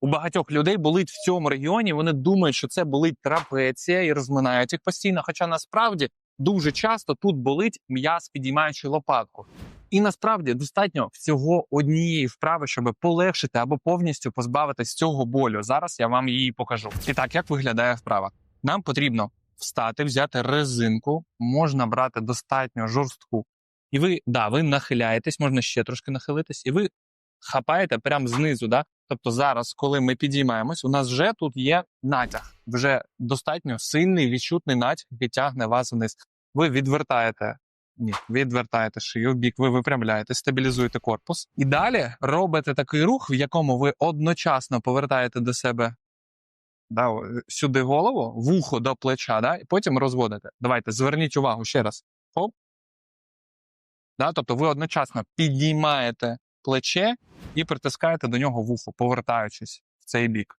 У багатьох людей болить в цьому регіоні. Вони думають, що це болить трапеція і розминають їх постійно. Хоча насправді дуже часто тут болить м'яз, підіймаючи лопатку. І насправді достатньо всього однієї вправи, щоб полегшити або повністю позбавитись цього болю. Зараз я вам її покажу. І так, як виглядає вправа? Нам потрібно встати, взяти резинку, можна брати достатньо жорстку. І ви, да, ви нахиляєтесь, можна ще трошки нахилитись, і ви хапаєте прямо знизу. Да? Тобто зараз, коли ми підіймаємось, у нас вже тут є натяг, вже достатньо сильний відчутний натяг, який тягне вас вниз. Ви відвертаєте. Ні, відвертаєте шию в бік, ви випрямляєте, стабілізуєте корпус. І далі робите такий рух, в якому ви одночасно повертаєте до себе да, сюди голову, вухо до плеча, да, і потім розводите. Давайте, зверніть увагу ще раз. Хоп. Да, тобто ви одночасно підіймаєте плече і притискаєте до нього вухо, повертаючись в цей бік.